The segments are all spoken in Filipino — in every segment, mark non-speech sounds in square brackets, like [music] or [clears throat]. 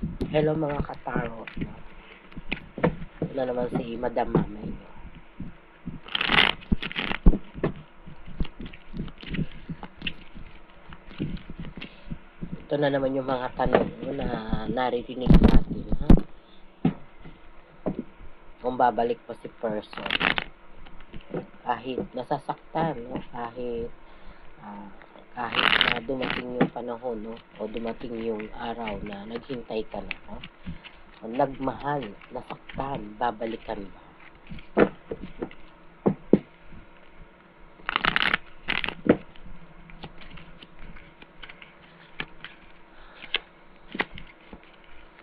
Hello mga kataro. Na naman si Madam Mamay. Ito na naman yung mga tanong no, na naririnig natin. Ha? Kung babalik pa si person. Kahit nasasaktan, no? kahit ah, kahit na dumating yung panahon no? O dumating yung araw na naghintay ka na no? Nagmahal nasaktan babalikan ba?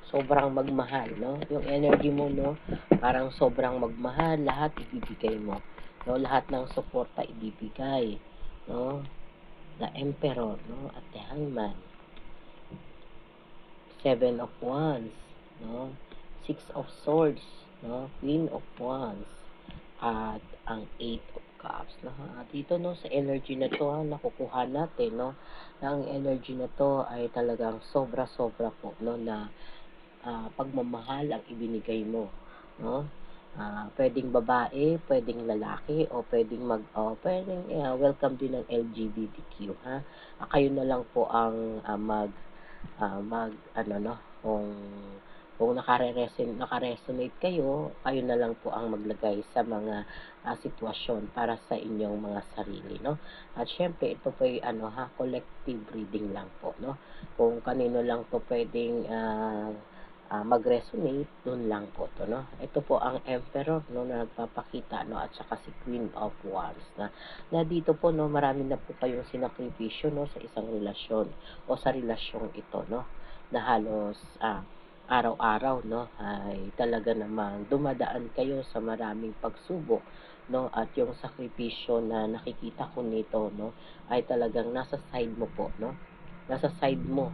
Sobrang magmahal no? Yung energy mo no? Parang sobrang magmahal lahat ibibigay mo. No lahat ng suporta ibibigay no the Emperor, no? At the Hangman. Seven of Wands, no? Six of Swords, no? Queen of Wands. At ang Eight of Cups, no? At dito, no, sa energy na to, ha, nakukuha natin, no? Na ang energy na to ay talagang sobra-sobra po, no? Na uh, pagmamahal ang ibinigay mo, no? Uh, pwedeng babae, pwedeng lalaki, o pwedeng mag, oh, pwedeng, uh, welcome din ng LGBTQ, ha? Uh, kayo na lang po ang uh, mag, uh, mag, ano, no, kung, kung nakare-resonate, kayo, kayo na lang po ang maglagay sa mga uh, sitwasyon para sa inyong mga sarili, no? At syempre, ito po ay, ano, ha, collective reading lang po, no? Kung kanino lang to pwedeng, uh, uh, mag-resonate, dun lang po to, no? Ito po ang Emperor, no, na nagpapakita, no, at saka si Queen of Wands, na, na dito po, no, marami na po kayong sinakripisyo, no, sa isang relasyon, o sa relasyong ito, no, na halos, ah, araw-araw, no, ay talaga namang dumadaan kayo sa maraming pagsubok, no, at yung sakripisyo na nakikita ko nito, no, ay talagang nasa side mo po, no, nasa side mo,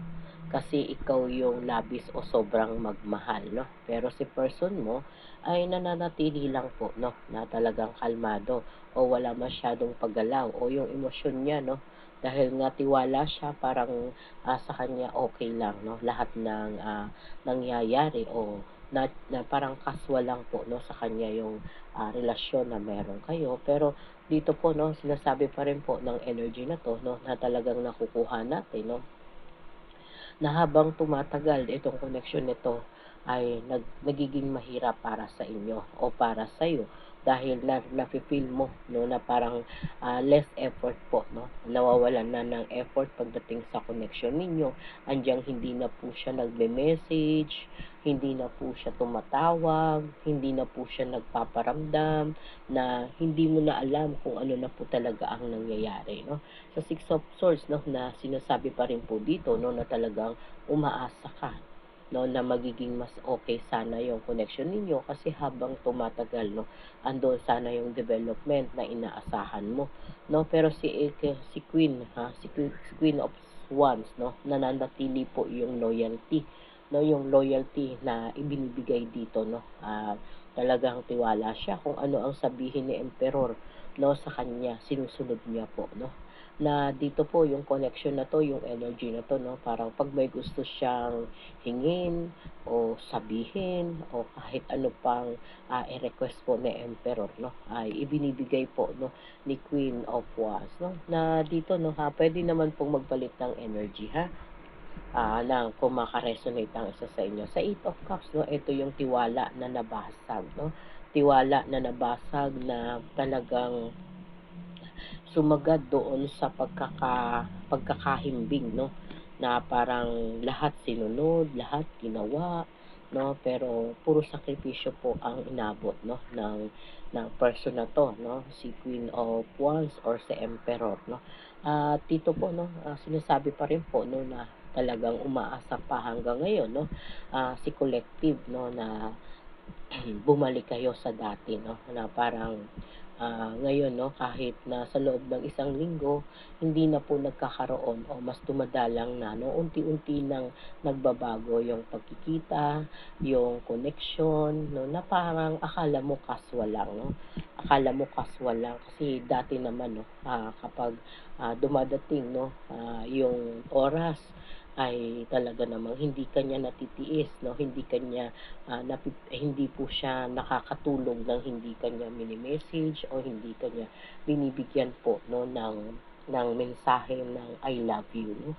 kasi ikaw yung labis o sobrang magmahal, no? Pero si person mo ay nananatili lang po, no? Na talagang kalmado o wala masyadong paggalaw o yung emosyon niya, no? Dahil nga tiwala siya, parang uh, sa kanya okay lang, no? Lahat ng uh, nangyayari o na, na parang casual lang po no sa kanya yung uh, relasyon na meron kayo pero dito po no sinasabi pa rin po ng energy na to no na talagang nakukuha natin no na habang tumatagal itong connection nito ay nag, nagiging mahirap para sa inyo o para sa iyo dahil na nafe-feel mo no na parang uh, less effort po no? Nawawalan na ng effort pagdating sa connection ninyo. Andiyan hindi na po siya nagme-message hindi na po siya tumatawag hindi na po siya nagpaparamdam na hindi mo na alam kung ano na po talaga ang nangyayari no? Sa six of swords no na sinasabi pa rin po dito no na talagang umaasa ka no na magiging mas okay sana yung connection ninyo kasi habang tumatagal no andon sana yung development na inaasahan mo no? Pero si si Queen ha? Si, si Queen of Wands no? Nananatili po yung loyalty no? Yung loyalty na ibinibigay dito no? Uh, talagang tiwala siya kung ano ang sabihin ni Emperor no sa kanya sinusunod niya po no na dito po yung connection na to, yung energy na to, no? Parang pag may gusto siyang hingin o sabihin o kahit ano pang uh, i-request po ni Emperor, no? Ay ibinibigay po, no? Ni Queen of Wands, no? Na dito, no? Ha? Pwede naman pong magpalit ng energy, ha? uh, lang kung makaresonate ang isa sa inyo. Sa Eight of Cups, no, ito yung tiwala na nabasag, no? Tiwala na nabasag na talagang sumagad doon sa pagkaka, pagkakahimbing, no? Na parang lahat sinunod, lahat ginawa, no? Pero puro sakripisyo po ang inabot, no? Ng, ng person na to, no? Si Queen of Wands or si Emperor, no? At uh, dito po, no? Uh, sinasabi pa rin po, no? Na talagang umaasa pa hanggang ngayon, no? Uh, si Collective, no? Na [clears throat] bumalik kayo sa dati, no? Na parang uh, ngayon no kahit na sa loob ng isang linggo hindi na po nagkakaroon o mas dumadalang na no unti-unti nang nagbabago yung pagkikita yung connection no na parang akala mo casual lang no akala mo casual lang kasi dati naman no uh, kapag uh, dumadating no uh, yung oras ay talaga namang hindi kanya natitiis, 'no, hindi kanya, ah, napi eh, hindi po siya nakakatulong ng hindi kanya mini-message o hindi kanya binibigyan po 'no ng ng mensahe ng I love you 'no.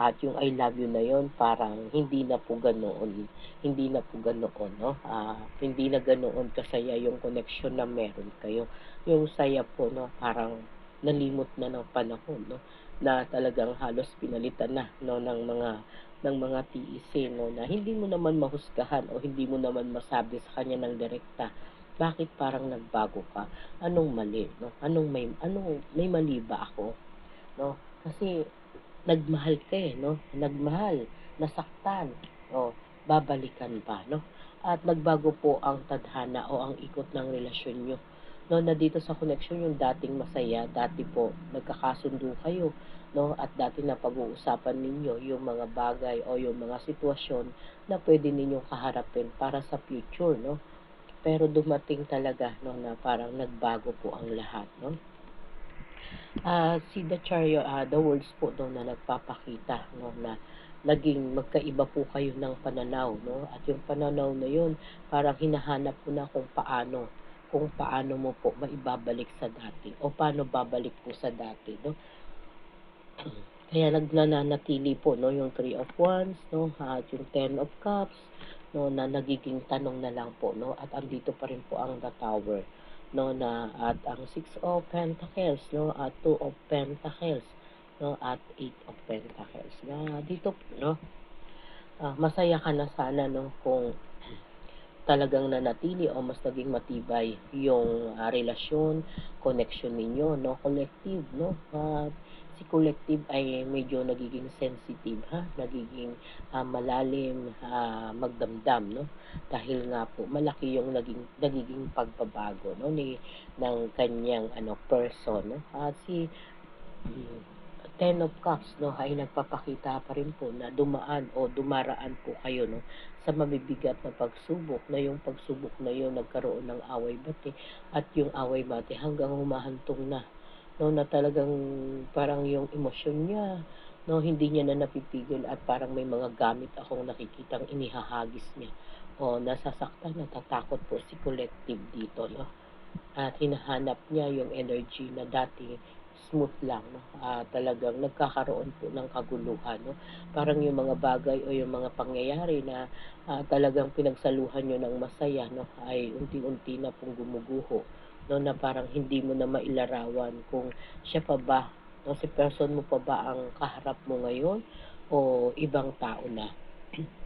At yung I love you na yun parang hindi na po ganoon, hindi na po ganoon 'no, ah, hindi na ganoon kasaya yung connection na meron kayo. Yung saya po 'no parang nalimot na ng panahon 'no, na talagang halos pinalitan na 'no ng mga ng mga eh, 'no, na hindi mo naman mahusgahan o hindi mo naman masabi sa kanya ng direkta, "Bakit parang nagbago ka? Anong mali?" 'no, "Anong may anong may mali ba ako?" 'No, kasi nagmahal ka, eh, 'no, nagmahal, nasaktan, oh, babalikan ba 'no? At nagbago po ang tadhana o ang ikot ng relasyon niyo 'no, na dito sa connection yung dating masaya, dati po nagkakasundo kayo 'no, at dati napag-uusapan ninyo yung mga bagay o yung mga sitwasyon na puwede ninyong kaharapin para sa future 'no. Pero dumating talaga 'no na parang nagbago po ang lahat 'no. Ah, si the Dachario, ah, the words po 'no na nagpapakita 'no na naging magkaiba po kayo ng pananaw 'no, at yung pananaw na yun parang hinahanap mo na kung paano kung paano mo po maibabalik sa dati o paano babalik po sa dati 'no. [clears throat] Kaya nag nananatili po 'no yung Three of Wands 'no, at yung Ten of Cups 'no na nagiging tanong na lang po 'no at andito pa rin po ang The Tower 'no na at ang Six of Pentacles 'no at Two of Pentacles 'no at Eight of Pentacles na dito 'no, ah, masaya ka na sana 'no kung talagang nanatili o mas naging matibay yung, ah, relasyon, connection ninyo 'no, collective 'no, at si collective ay medyo nagiging sensitive ha, nagiging, ah, malalim, ah, magdamdam 'no, dahil nga po malaki yung naging nagiging pagbabago 'no? Ni ng kanyang ano person 'no, at si hmm, Ten of Cups 'no ay nagpapakita pa rin po na dumaan o dumaraan po kayo 'no sa mabibigat na pagsubok na yung pagsubok na yun nagkaroon ng away-bati at yung away-bati hanggang humahantong na 'no na talagang parang yung emosyon niya 'no hindi niya na napipigil at parang may mga gamit akong nakikitang inihahagis niya o nasasaktan, natatakot po si collective dito 'no at hinahanap niya yung energy na dati smooth lang 'no, ah, talagang nagkakaroon po ng kaguluhan 'no. Parang yung mga bagay o yung mga pangyayari na, ah, talagang pinagsaluhan niyo ng masaya 'no, ay unti-unti na pong gumuguho 'no, na parang hindi mo na mailarawan kung siya pa ba 'no, si person mo pa ba ang kaharap mo ngayon o ibang tao na. [clears throat]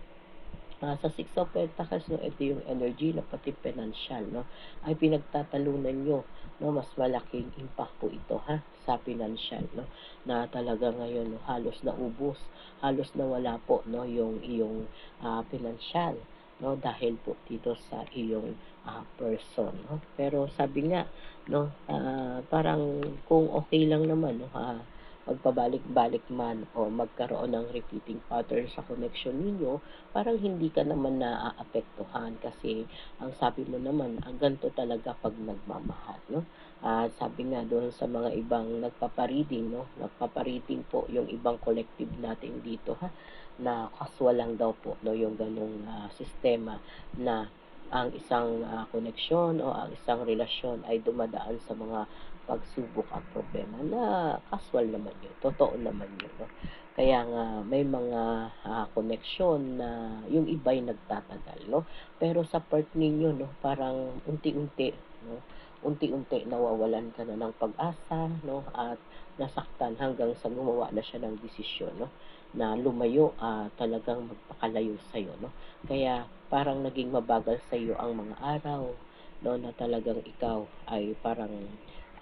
Ah, sa Six of Pentacles 'no, ito yung energy na pati pinansiyal 'no, ay pinagtatalunan niyo 'no, mas malaking impact po ito ha, sa pinansiyal 'no, na talaga ngayon 'no, halos naubos, halos nawala po 'no, yung iyong, ah, pinansiyal 'no, dahil po dito sa iyong, ah, person 'no. Pero sabi nga 'no, ah, parang kung okey lang naman 'no, ah magpabalik-balik man o magkaroon ng repeating pattern sa connection ninyo, parang hindi ka naman naaapektuhan kasi ang sabi mo naman, ang ganito talaga pag nagmamahal, no? At sabi nga doon sa mga ibang nagpapa-reading, no? Nagpapa-reading po yung ibang collective natin dito, ha? Na casual lang daw po, no? Yung ganong uh, sistema na ang isang uh, koneksyon o ang isang relasyon ay dumadaan sa mga pagsubok at problema na casual naman yun, totoo naman yun. No? Kaya nga may mga uh, koneksyon na yung iba ay nagtatagal, no? Pero sa part ninyo, no, parang unti-unti, no? Unti-unti nawawalan ka na ng pag-asa, no? At nasaktan hanggang sa gumawa na siya ng desisyon, no? Na lumayo, uh, talagang magpakalayo sa'yo, no? Kaya parang naging mabagal sa'yo ang mga araw, no? Na talagang ikaw ay parang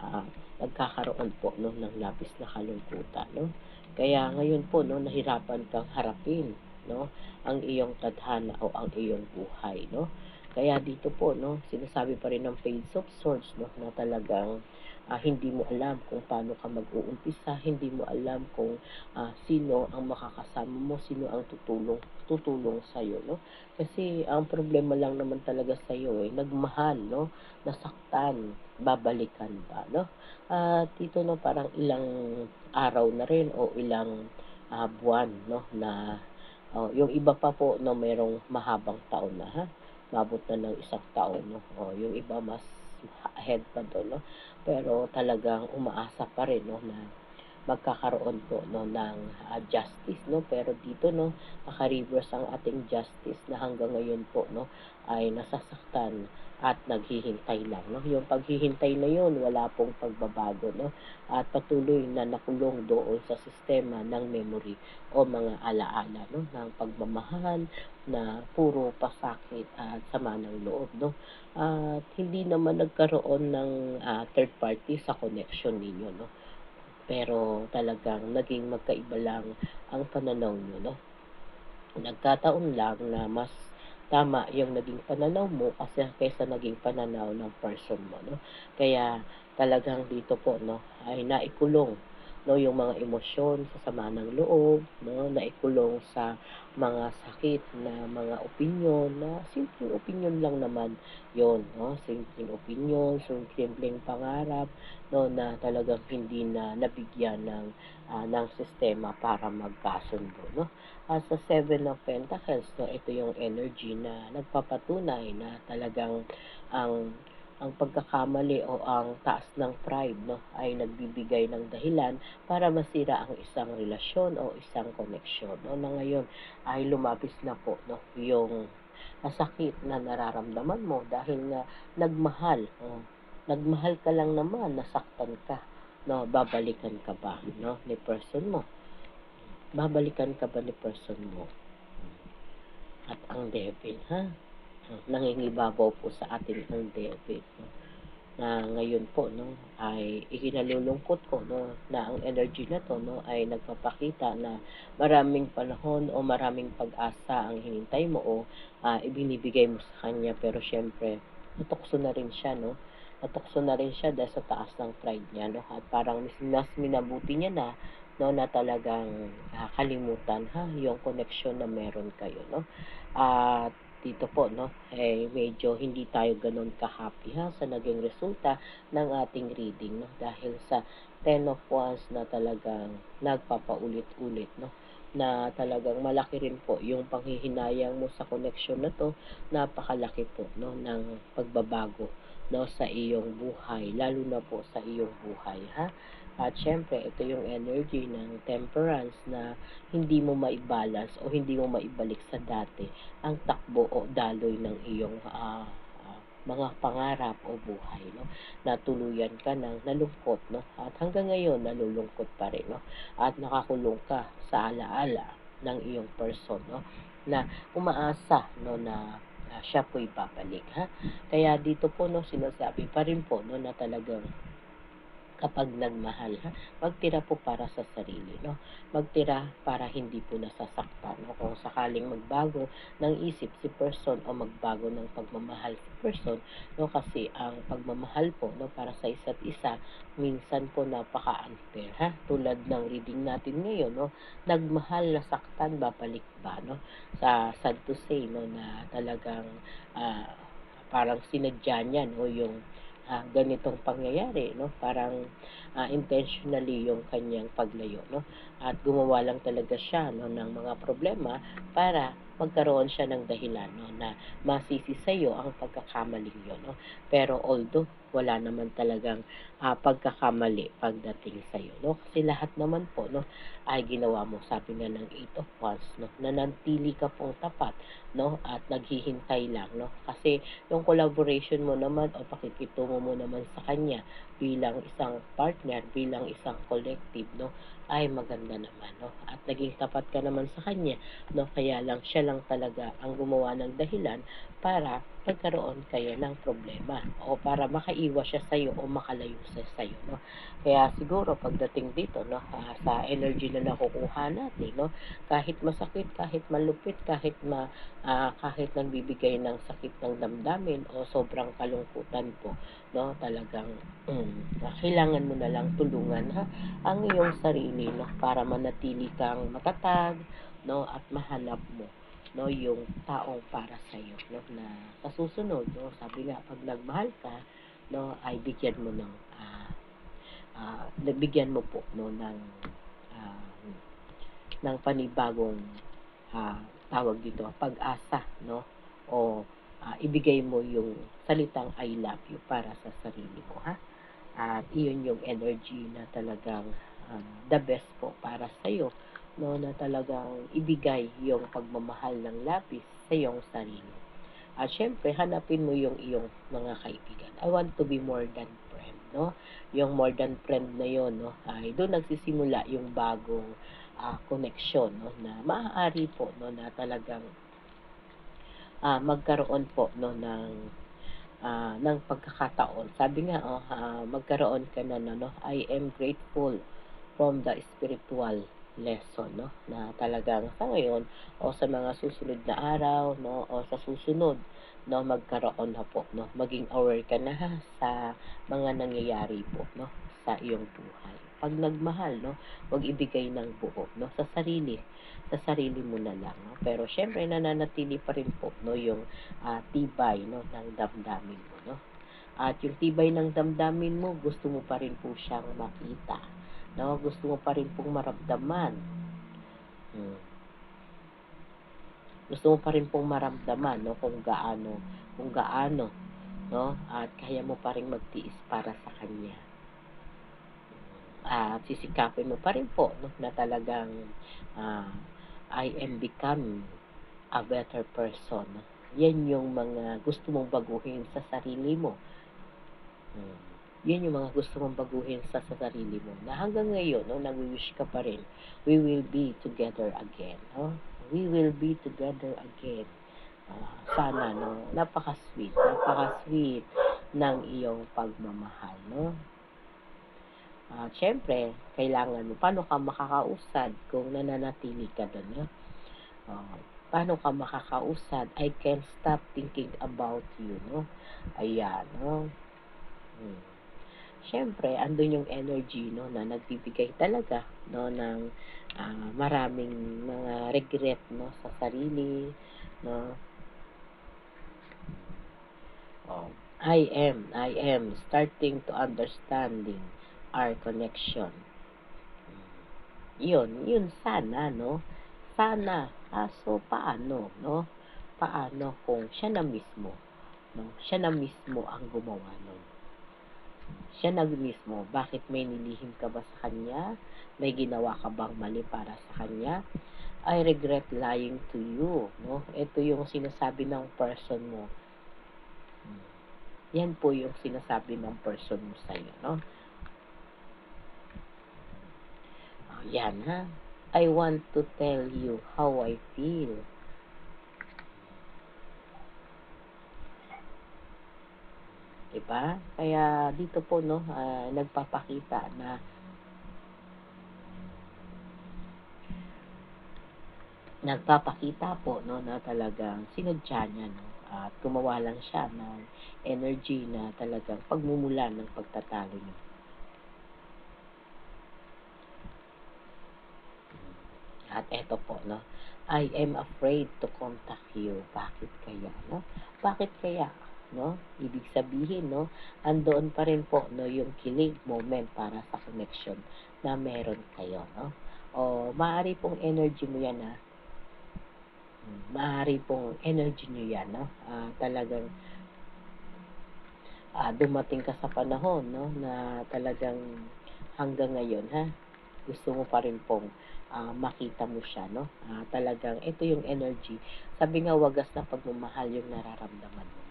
uh, nagkakaroon po no, ng labis na kalungkutan. No? Kaya ngayon po, no, nahirapan kang harapin no, ang iyong tadhana o ang iyong buhay. No? Kaya dito po, no, sinasabi pa rin ng Page of Swords no, na talagang uh, hindi mo alam kung paano ka mag-uumpisa, hindi mo alam kung uh, sino ang makakasama mo, sino ang tutulong tutulong sa iyo, no? Kasi ang problema lang naman talaga sa iyo eh, nagmahal, no? Nasaktan, babalikan ba, no? At uh, dito no parang ilang araw na rin o ilang ah, buwan, no, na oh, yung iba pa po no merong mahabang taon na ha. Mabot na ng isang taon, no. Oh, yung iba mas ahead pa doon, no. Pero talagang umaasa pa rin, no, na magkakaroon po no ng ah, justice no? Pero dito no naka-reverse ang ating justice na hanggang ngayon po no ay nasasaktan at naghihintay lang no? Yung paghihintay na yun wala pong pagbabago no? At patuloy na nakulong doon sa sistema ng memory o mga alaala no? Ng pagmamahal na puro pasakit at sama ng loob no? At hindi naman nagkaroon ng ah, third party sa connection ninyo no pero talagang naging magkaiba lang ang pananaw nyo, no? Nagkataon lang na mas tama yung naging pananaw mo kasi kaysa naging pananaw ng person mo, no? Kaya talagang dito po, no, ay naikulong no yung mga emosyon sa sama ng loob no naikulong sa mga sakit na mga opinyon na simpleng opinyon lang naman yon no? Simpleng opinyon simpleng pangarap no na talagang hindi na nabigyan ng uh, ng sistema para magkasundo no? At sa seven of pentacles no ito yung energy na nagpapatunay na talagang ang ang pagkakamali o ang taas ng pride no ay nagbibigay ng dahilan para masira ang isang relasyon o isang koneksyon no na ngayon ay lumabis na po no yung masakit na nararamdaman mo dahil nga nagmahal no? nagmahal ka lang naman nasaktan ka no babalikan ka ba no ni person mo babalikan ka ba ni person mo at ang devil ha nangingibabaw po sa atin ang David no? na ngayon po no ay ikinalulungkot ko no na ang energy na to no ay nagpapakita na maraming panahon o maraming pag-asa ang hinintay mo o uh, ibinibigay mo sa kanya. Pero syempre natukso na rin siya no? Natukso na rin siya dahil sa taas ng pride niya no? At parang mas minabuti niya na no na talagang uh, kalimutan ha yung connection na meron kayo no? At dito po, no, eh, medyo hindi tayo ganun ka-happy ha, sa naging resulta ng ating reading, no, dahil sa 10 of Wands na talagang nagpapaulit-ulit, no, na talagang malaki rin po yung panghihinayang mo sa connection na to, napakalaki po, no, ng pagbabago, no, sa iyong buhay, lalo na po sa iyong buhay, ha, at syempre, ito yung energy ng temperance na hindi mo maibalance o hindi mo maibalik sa dati ang takbo o daloy ng iyong uh, uh, mga pangarap o buhay, no? Natuluyan ka ng nalungkot, no? At hanggang ngayon, nalulungkot pa rin, no? At nakakulong ka sa alaala ng iyong person, no? Na umaasa, no, na uh, siya po'y babalik, ha? Kaya dito po, no, sinasabi pa rin po, no, na talagang kapag nagmahal, ha? magtira po para sa sarili, no? Magtira para hindi po nasasaktan, no? Kung sakaling magbago ng isip si person o magbago ng pagmamahal si person, no? Kasi ang pagmamahal po, no, para sa isa't isa, minsan po napaka-unfair, ha? Tulad ng reading natin ngayon, no? Nagmahal, nasaktan, babalik ba, no? Sa sad to say, no, na talagang uh, parang sinadya niya, no, yung uh, ganitong pangyayari, no? Parang uh, intentionally yung kanyang paglayo, no? At gumawa lang talaga siya no ng mga problema para magkaroon siya ng dahilan no na masisi sa iyo ang pagkakamaling 'yon, no? Pero although wala naman talagang uh, pagkakamali pagdating sa iyo no? Kasi lahat naman po no ay ginawa mo. Sabi nga ng 8 of wands no nanantili ka pong tapat no? At naghihintay lang no? Kasi yung collaboration mo naman o pakikitungo mo naman sa kanya bilang isang partner bilang isang collective no ay maganda naman no? At naging tapat ka naman sa kanya no? Kaya lang siya lang talaga ang gumawa ng dahilan para magkaroon kayo ng problema o para makaiwas siya sa iyo o makalayo siya sa iyo no? Kaya siguro pagdating dito no uh, sa energy na nakukuha natin no kahit masakit kahit malupit kahit ma uh, kahit nagbibigay ng sakit ng damdamin o sobrang kalungkutan po no talagang um, kailangan mo na lang tulungan ha ang iyong sarili no para manatili kang matatag no at mahanap mo no yung taong para sa iyo no na sa susunod no sabi nga pag nagmahal ka no ay bigyan mo ng uh, uh, bigyan mo po no ng uh, ng panibagong ah, tawag dito, pag-asa, no? O ah, ibigay mo yung salitang I love you para sa sarili mo, ha? At iyon yung energy na talagang ah, the best po para sa iyo, no? Na talagang ibigay yung pagmamahal ng lapis sa iyong sarili. At syempre, hanapin mo yung iyong mga kaibigan. I want to be more than friend, no? Yung more than friend na yon, no? Ay doon nagsisimula yung bagong uh, connection, no? Na maaari po, no? Na talagang uh, magkaroon po, no? Ng uh, ng pagkakataon. Sabi nga, oh, uh, magkaroon ka na, no, no? I am grateful from the spiritual lesson no? Na talagang sa ngayon o sa mga susunod na araw no? O sa susunod no? Magkaroon na po no? Maging aware ka na sa mga nangyayari po no? Sa iyong buhay. Pag nagmahal no? Wag ibigay ng buo no? Sa sarili. Sa sarili mo na lang no? Pero syempre nananatili pa rin po no? Yung uh, tibay no? Ng damdamin mo no? At yung tibay ng damdamin mo gusto mo pa rin po siyang makita no? Gusto mo pa rin pong maramdaman. Hmm. Gusto mo pa rin pong maramdaman, no? Kung gaano, kung gaano, no? At kaya mo pa rin magtiis para sa kanya. At sisikapin mo pa rin po, no? Na talagang uh, I am becoming a better person. Yan yung mga gusto mong baguhin sa sarili mo. Hmm yun yung mga gusto mong baguhin sa, sa sarili mo. Na hanggang ngayon, no, nag-wish ka pa rin, we will be together again. No? We will be together again. Uh, sana, no? Napaka-sweet. Napaka-sweet ng iyong pagmamahal, no? Uh, syempre, kailangan mo, paano ka makakausad kung nananatili ka doon, no? Uh, paano ka makakausad? I can't stop thinking about you, no? Ayan, no? Hmm syempre, andun yung energy, no, na nagbibigay talaga, no, ng uh, maraming mga regret, no, sa sarili, no. Oh, I am, I am starting to understanding our connection. Yun, yun sana, no? Sana, aso paano, no? Paano kung siya na mismo, no? Siya na mismo ang gumawa nun siya nag mismo. Bakit may nilihim ka ba sa kanya? May ginawa ka bang mali para sa kanya? I regret lying to you. No? Ito yung sinasabi ng person mo. Yan po yung sinasabi ng person mo sa'yo. No? Oh, yan ha. I want to tell you how I feel. 'Di ba? Kaya dito po no, uh, nagpapakita na nagpapakita po no na talagang sinadya niya no at gumawa lang siya ng energy na talagang pagmumula ng pagtatalo niyo. At eto po, no, I am afraid to contact you. Bakit kaya, no? Bakit kaya? No? Ibig sabihin, no, andoon pa rin po, no, yung kilig moment para sa connection na meron kayo, no? O, maaari pong energy mo yan, ha? Hmm, maaari pong energy nyo yan, no? Uh, talagang uh, dumating ka sa panahon, no, na talagang hanggang ngayon, ha? Gusto mo pa rin pong uh, makita mo siya, no? Uh, talagang ito yung energy. Sabi nga, wagas na pagmamahal yung nararamdaman mo.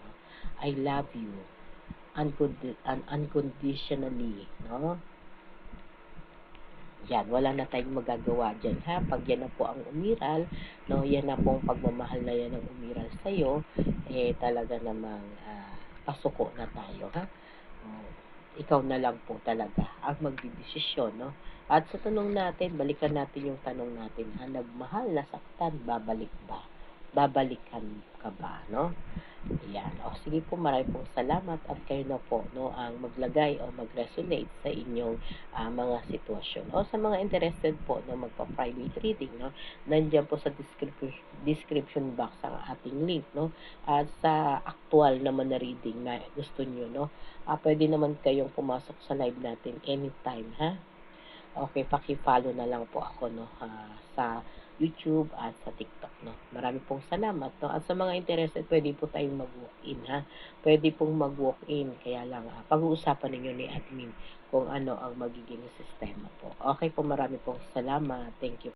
I love you uncond- un- unconditionally, no? Yan, wala na tayong magagawa dyan, ha? Pag yan na po ang umiral, no, yan na pong pagmamahal na yan ang umiral sa'yo, eh, talaga namang uh, pasuko na tayo, ha? Uh, ikaw na lang po talaga ang magdidesisyon, no? At sa tanong natin, balikan natin yung tanong natin, ha? Nagmahal, nasaktan, babalik ba? Babalikan ka ba, no? Ayan. O, sige po, marami pong salamat at kayo na po, no, ang maglagay o mag-resonate sa inyong uh, mga sitwasyon. O sa mga interested po, no, magpa-private reading, no, nandiyan po sa description, description box ang ating link, no, at sa actual naman na reading na gusto nyo, no, uh, pwede naman kayong pumasok sa live natin anytime, ha? Okay, paki-follow na lang po ako, no, ah, sa YouTube at sa TikTok, no. Marami pong salamat, no. At sa mga interested, pwede po tayong mag-walk-in, ha. Pwede pong mag-walk-in, kaya lang, ah, pag-uusapan ninyo ni admin kung ano ang magiging sistema po. Okay po, marami pong salamat. Thank you.